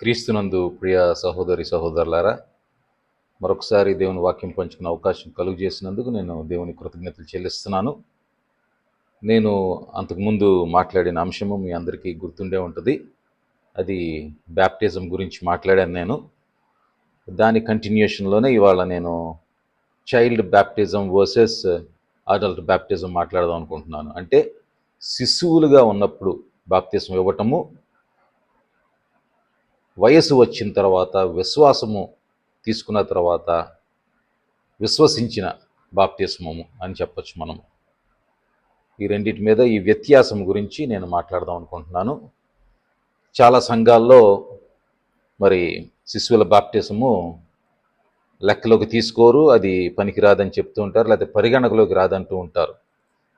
క్రీస్తునందు ప్రియ సహోదరి సహోదరులారా మరొకసారి దేవుని వాక్యం పంచుకునే అవకాశం కలుగు చేసినందుకు నేను దేవుని కృతజ్ఞతలు చెల్లిస్తున్నాను. నేను అంతకుముందు మాట్లాడిన అంశము మీ అందరికీ గుర్తుండే ఉంటుంది. అది బ్యాప్టిజం గురించి మాట్లాడాను నేను. దాని కంటిన్యూషన్లోనే ఇవాళ నేను child baptism versus adult baptism మాట్లాడదాం అనుకుంటున్నాను. అంటే శిశువులుగా ఉన్నప్పుడు బాప్తిజం ఇవ్వటము వయసు వచ్చిన తర్వాత విశ్వాసము తీసుకున్న తర్వాత విశ్వసించిన బాప్తిస్మము అని చెప్పొచ్చు మనము. ఈ రెండింటి మీద ఈ వ్యత్యాసం గురించి నేను మాట్లాడదాం అనుకుంటున్నాను. చాలా సంఘాల్లో మరి శిశువుల బాప్టిసము లెక్కలోకి తీసుకోరు అది పనికిరాదని చెప్తూ ఉంటారు లేకపోతే పరిగణకలోకి రాదంటూ ఉంటారు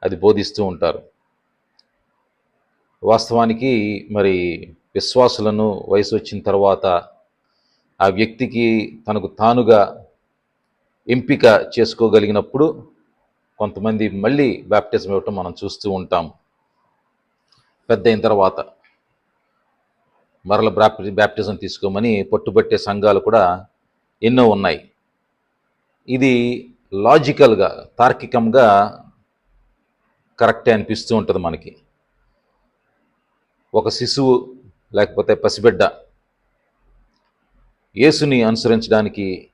అది బోధిస్తూ ఉంటారు. వాస్తవానికి మరి విశ్వాసులను వయసు వచ్చిన తర్వాత ఆ వ్యక్తికి తనకు తానుగా ఎంపిక చేసుకోగలిగినప్పుడు కొంతమంది మళ్ళీ బ్యాప్టిజం ఇవ్వటం మనం చూస్తూ ఉంటాం. పెద్ద అయిన తర్వాత మరల బ్రాప్టి బ్యాప్టిజం తీసుకోమని పట్టుబట్టే సంఘాలు కూడా ఎన్నో ఉన్నాయి. ఇది లాజికల్గా తార్కికంగా కరెక్టే అనిపిస్తూ ఉంటుంది మనకి. ఒక శిశువు లేకపోతే పసిబిడ్డ. యేసుని అనుసరించడానికి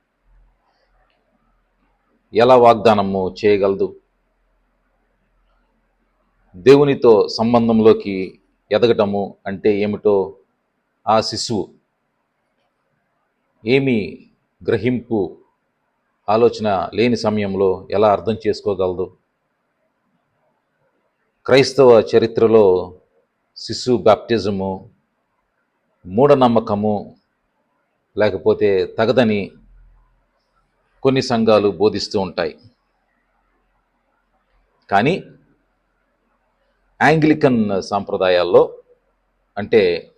ఎలా వాగ్దానము చేయగలదు? దేవునితో సంబంధంలోకి ఎదగటము అంటే ఏమిటో ఆ శిశువు ఏమి గ్రహింపు ఆలోచన లేని సమయంలో ఎలా అర్థం చేసుకోగలదు? క్రైస్తవ చరిత్రలో శిశు బ్యాప్టిజము మూఢనమ్మకము లేకపోతే తగదని కొన్ని సంఘాలు బోధిస్తూ ఉంటాయి. కానీ యాంగ్లికన్ సాంప్రదాయాల్లో అంటే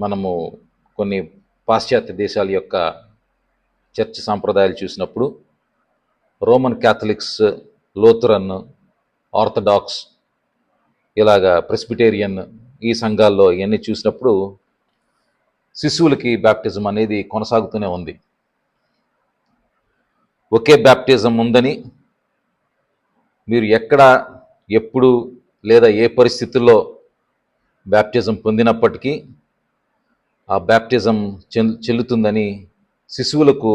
మనము కొన్ని పాశ్చాత్య దేశాల యొక్క చర్చ్ సాంప్రదాయాలు చూసినప్పుడు రోమన్ క్యాథలిక్స్ లోతురన్ ఆర్థడాక్స్ ఇలాగా ప్రెస్బిటేరియన్ ఈ సంఘాల్లో ఇవన్నీ చూసినప్పుడు శిశువులకి బ్యాప్టిజం అనేది కొనసాగుతూనే ఉంది. ఒకే బ్యాప్టిజం ఉందని మీరు ఎక్కడ ఎప్పుడు లేదా ఏ పరిస్థితుల్లో బ్యాప్టిజం పొందినప్పటికీ ఆ బ్యాప్టిజం చెల్లుతుందని శిశువులకు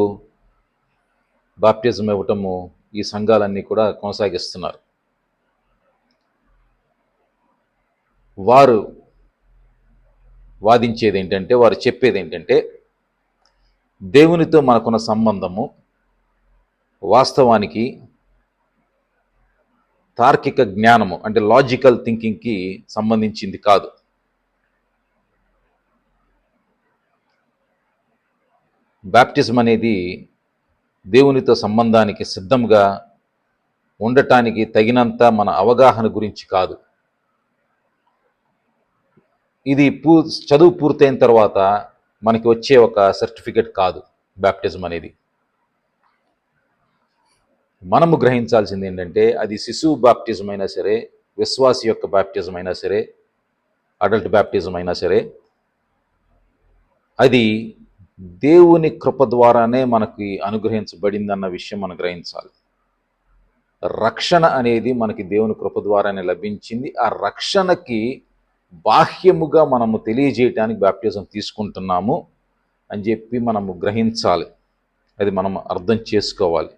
బాప్టిజం ఇవ్వటము ఈ సంఘాలన్నీ కూడా కొనసాగిస్తున్నారు. వారు వాదించేది ఏంటంటే వారు చెప్పేది ఏంటంటే దేవునితో మనకున్న సంబంధము వాస్తవానికి తార్కిక జ్ఞానము అంటే లాజికల్ థింకింగ్కి సంబంధించింది కాదు. బ్యాప్టిజం అనేది దేవునితో సంబంధానికి సిద్ధంగా ఉండటానికి తగినంత మన అవగాహన గురించి కాదు. ఇది పూ చదువు పూర్తయిన తర్వాత మనకి వచ్చే ఒక సర్టిఫికెట్ కాదు బ్యాప్టిజం అనేది. మనము గ్రహించాల్సింది ఏంటంటే అది శిశువు బ్యాప్టిజం అయినా సరే విశ్వాసి యొక్క బ్యాప్టిజం అయినా సరే అడల్ట్ బ్యాప్టిజం అయినా సరే అది దేవుని కృప ద్వారానే మనకి అనుగ్రహించబడిందన్న విషయం మనం గ్రహించాలి. రక్షణ అనేది మనకి దేవుని కృప ద్వారానే లభించింది. ఆ రక్షణకి బాహ్యముగా మనము తెలియజేయటానికి బ్యాప్టిజం తీసుకుంటున్నాము అని చెప్పి మనము గ్రహించాలి. అది మనం అర్థం చేసుకోవాలి.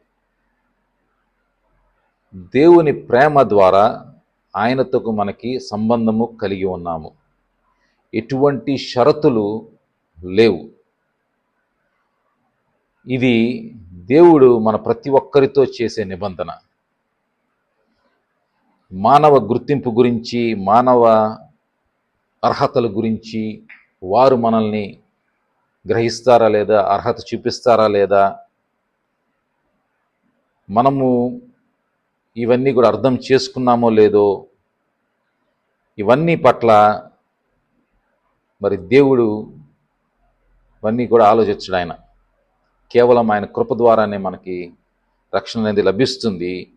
దేవుని ప్రేమ ద్వారా ఆయనతో మనకి సంబంధము కలిగి ఉన్నాము. ఎటువంటి షరతులు లేవు. ఇది దేవుడు మన ప్రతి ఒక్కరితో చేసే నిబంధన. మానవ గుర్తింపు గురించి మానవ అర్హతల గురించి వారు మనల్ని గ్రహిస్తారా లేదా అర్హత చూపిస్తారా లేదా మనము ఇవన్నీ కూడా అర్థం చేసుకున్నామో లేదో ఇవన్నీ పట్ల మరి దేవుడు ఇవన్నీ కూడా ఆలోచించడు ఆయన. కేవలం ఆయన కృప ద్వారానే మనకి రక్షణ అనేది లభిస్తుంది.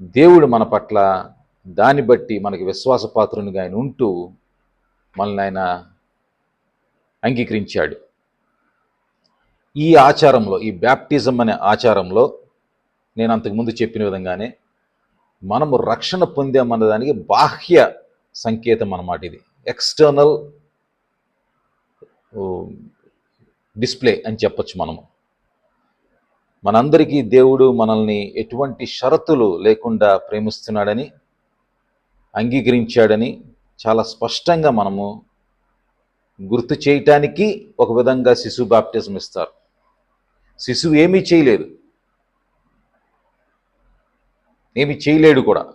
దేవుడు మన పట్ల దాన్ని బట్టి మనకి విశ్వాసపాత్రునిగా ఆయన ఉంటూ మనల్ని ఆయన అంగీకరించాడు. ఈ ఆచారంలో ఈ బ్యాప్టిజం అనే ఆచారంలో నేను అంతకుముందు చెప్పిన విధంగానే మనము రక్షణ పొందామన్న దానికి బాహ్య సంకేతం అన్నమాట ఇది. ఎక్స్టర్నల్ డిస్ప్లే అని చెప్పొచ్చు మనము. మనందరికీ దేవుడు మనల్ని ఎటువంటి షరతులు లేకుండా ప్రేమిస్తున్నాడని అంగీకరించాడని చాలా స్పష్టంగా మనము గుర్తు చేయటానికి ఒక విధంగా శిశువు బాప్టిజం ఇస్తారు. శిశువు ఏమీ చేయలేదు. ఏమి చేయలేడు కూడా.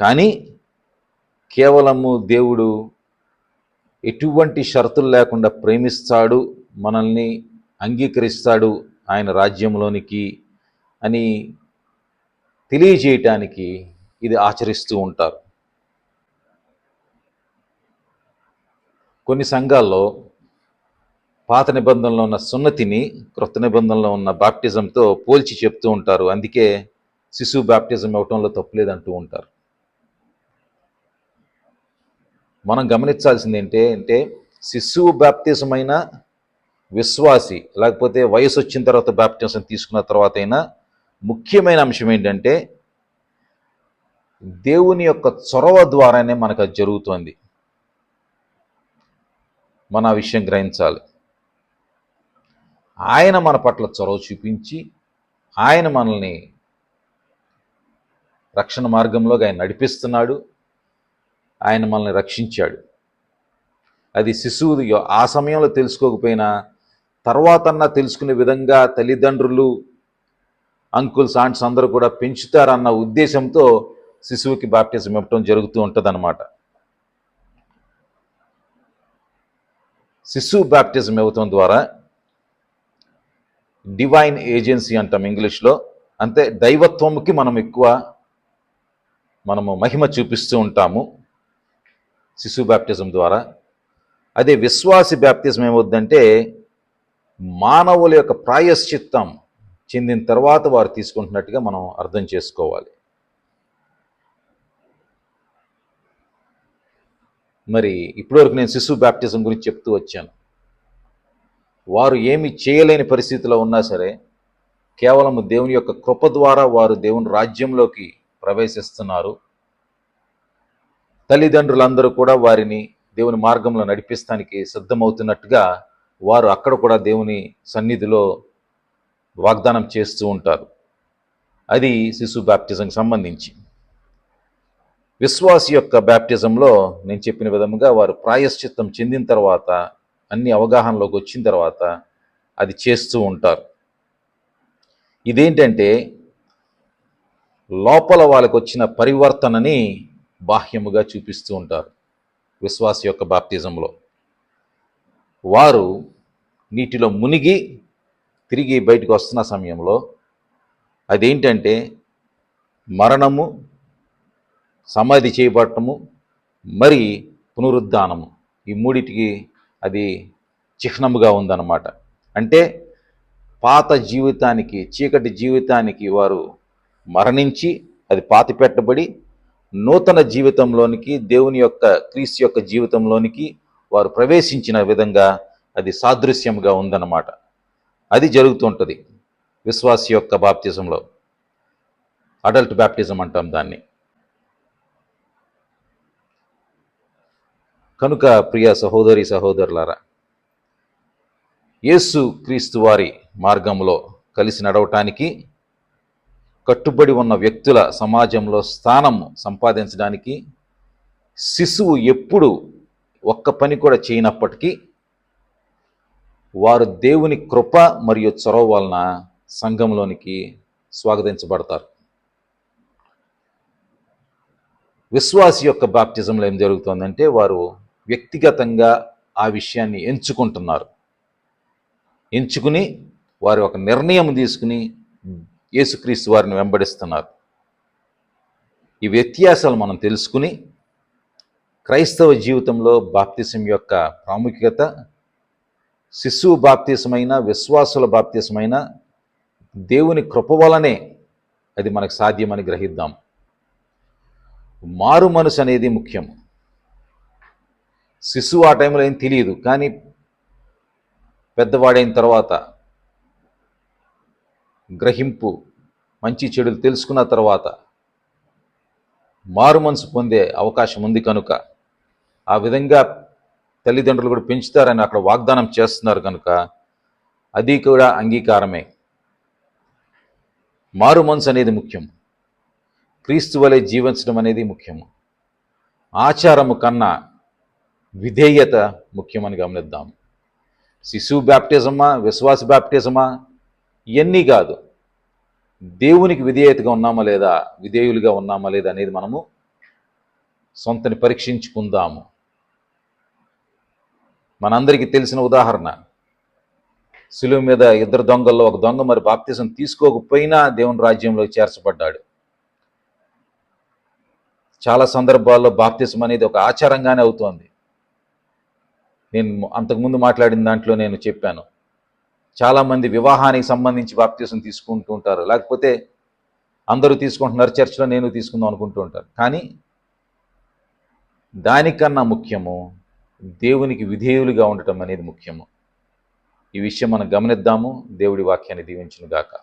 కానీ కేవలము దేవుడు ఎటువంటి షరతులు లేకుండా ప్రేమిస్తాడు మనల్ని అంగీకరిస్తాడు ఆయన రాజ్యంలోనికి అని తెలియజేయటానికి ఇది ఆచరిస్తూ ఉంటారు. కొన్ని సంఘాల్లో పాత నిబంధనలో ఉన్న సున్నతిని క్రొత్త నిబంధనలో ఉన్న బాప్టిజంతో పోల్చి చెప్తూ ఉంటారు. అందుకే శిశువు బాప్టిజం ఇవ్వటంలో తప్పులేదంటూ ఉంటారు. మనం గమనించాల్సింది ఏంటి అంటే శిశువు బాప్తిజం అయినా విశ్వాసి లేకపోతే వయసు వచ్చిన తర్వాత బాప్టిజం తీసుకున్న తర్వాత అయినా ముఖ్యమైన అంశం ఏంటంటే దేవుని యొక్క చొరవ ద్వారానే మనకు అది జరుగుతోంది. మన విషయం గ్రహించాలి. ఆయన మన పట్ల చొరవ చూపించి ఆయన మనల్ని రక్షణ మార్గంలోకి ఆయన నడిపిస్తున్నాడు. ఆయన మనల్ని రక్షించాడు. అది శిశువు ఆ సమయంలో తెలుసుకోకపోయినా తర్వాతన్నా తెలుసుకునే విధంగా తల్లిదండ్రులు అంకుల్స్ ఆంట్స్ అందరూ కూడా పెంచుతారన్న ఉద్దేశంతో శిశువుకి బాప్టిజం ఇవ్వటం జరుగుతూ ఉంటుందన్నమాట. శిశువు బాప్టిజం ఇవ్వటం ద్వారా డివైన్ ఏజెన్సీ అంటాం ఇంగ్లీష్లో. అంతే దైవత్వముకి మనం ఎక్కువ మనము మహిమ చూపిస్తూ ఉంటాము శిశువు బ్యాప్టిజం ద్వారా. అదే విశ్వాసి బ్యాప్టిజం ఏమవుద్దంటే మానవుల యొక్క ప్రాయశ్చిత్తం చెందిన తర్వాత వారు తీసుకుంటున్నట్టుగా మనం అర్థం చేసుకోవాలి. మరి ఇప్పటివరకు నేను శిశువు బ్యాప్టిజం గురించి చెప్తూ వచ్చాను. వారు ఏమి చేయలేని పరిస్థితిలో ఉన్నా సరే కేవలం దేవుని యొక్క కృప ద్వారా వారు దేవుని రాజ్యంలోకి ప్రవేశిస్తున్నారు. తల్లిదండ్రులందరూ కూడా వారిని దేవుని మార్గంలో నడిపిస్తానికి సిద్ధమవుతున్నట్టుగా వారు అక్కడ కూడా దేవుని సన్నిధిలో వాగ్దానం చేస్తూ ఉంటారు. అది శిశు బ్యాప్టిజంకి సంబంధించి. విశ్వాసి యొక్క బ్యాప్టిజంలో నేను చెప్పిన విధముగా వారు ప్రాయశ్చిత్తం చెందిన తర్వాత అన్ని అవగాహనలోకి వచ్చిన తర్వాత అది చేస్తూ ఉంటారు. ఇదేంటంటే లోపల వాళ్ళకు వచ్చిన పరివర్తనని బాహ్యముగా చూపిస్తూ ఉంటారు విశ్వాస యొక్క బాప్తిజంలో. వారు నీటిలో మునిగి తిరిగి బయటకు వస్తున్న సమయంలో అదేంటంటే మరణము సమాధి చేయబడటము మరి పునరుద్ధానము. ఈ మూడిటికి అది చిహ్నముగా ఉందన్నమాట. అంటే పాత జీవితానికి చీకటి జీవితానికి వారు మరణించి అది పాతి పెట్టబడి నూతన జీవితంలోనికి దేవుని యొక్క క్రీస్తు యొక్క జీవితంలోనికి వారు ప్రవేశించిన విధంగా అది సాదృశ్యంగా ఉందన్నమాట. అది జరుగుతుంటుంది. విశ్వాసి యొక్క బాప్తిజంలో. అడల్ట్ బ్యాప్టిజం అంటాం దాన్ని. కనుక ప్రియ సహోదరి సహోదరులారా యేసు క్రీస్తు వారి మార్గంలో కలిసి నడవటానికి కట్టుబడి ఉన్న వ్యక్తుల సమాజంలో స్థానం సంపాదించడానికి శిశువు ఎప్పుడు ఒక్క పని కూడా చేయనప్పటికీ వారు దేవుని కృప మరియు చొరవ వలన సంఘంలోనికి స్వాగతించబడతారు. విశ్వాసి యొక్క బాప్టిజంలో ఏం జరుగుతుందంటే వారు వ్యక్తిగతంగా ఆ విషయాన్ని ఎంచుకుంటున్నారు. ఎంచుకుని వారు ఒక నిర్ణయం తీసుకుని యేసుక్రీస్తు వారిని వెంబడిస్తున్నారు. ఈ వ్యత్యాసాలు మనం తెలుసుకుని క్రైస్తవ జీవితంలో బాప్తిసం యొక్క ప్రాముఖ్యత శిశువు బాప్తీసమైన విశ్వాసుల బాప్తీసమైన దేవుని కృప వలనే అది మనకు సాధ్యమని గ్రహిద్దాం. మారు మనసు అనేది ముఖ్యం. శిశువు ఆ టైంలో ఏం తెలియదు కానీ పెద్దవాడైన తర్వాత గ్రహింపు మంచి చెడులు తెలుసుకున్న తర్వాత మారు మనసు పొందే అవకాశం ఉంది కనుక ఆ విధంగా తల్లిదండ్రులు కూడా పెంచుతారని అక్కడ వాగ్దానం చేస్తున్నారు కనుక అది కూడా అంగీకారమే. మారు మనసు అనేది ముఖ్యం. క్రీస్తు వలె జీవించడం అనేది ముఖ్యము ఆచారము కన్నా విధేయత ముఖ్యమని గమనిద్దాం. శిశువు బ్యాప్టిజమా విశ్వాస బ్యాప్టిజమా ఇవన్నీ కాదు. దేవునికి విధేయతగా ఉన్నామా లేదా విధేయులుగా ఉన్నామా లేదా అనేది మనము సొంతని పరీక్షించుకుందాము. మనందరికీ తెలిసిన ఉదాహరణ. సులువు మీద ఇద్దరు దొంగల్లో ఒక దొంగ మరి బాప్తిజం తీసుకోకపోయినా దేవుని రాజ్యంలో చేర్చబడ్డాడు. చాలా సందర్భాల్లో బాప్తిజం అనేది ఒక ఆచారంగానే అవుతోంది. నేను అంతకుముందు మాట్లాడిన దాంట్లో నేను చెప్పాను. చాలామంది వివాహానికి సంబంధించి బాప్తిజం తీసుకుంటూ ఉంటారు. లేకపోతే అందరూ తీసుకుంటున్నారు చర్చిలో నేను తీసుకుందాం అనుకుంటూ ఉంటారు. కానీ దానికన్నా ముఖ్యము దేవునికి విధేయులుగా ఉండటం అనేది ముఖ్యము. ఈ విషయం మనం గమనిద్దాము. దేవుడి వాక్యాన్ని దీవించును గాక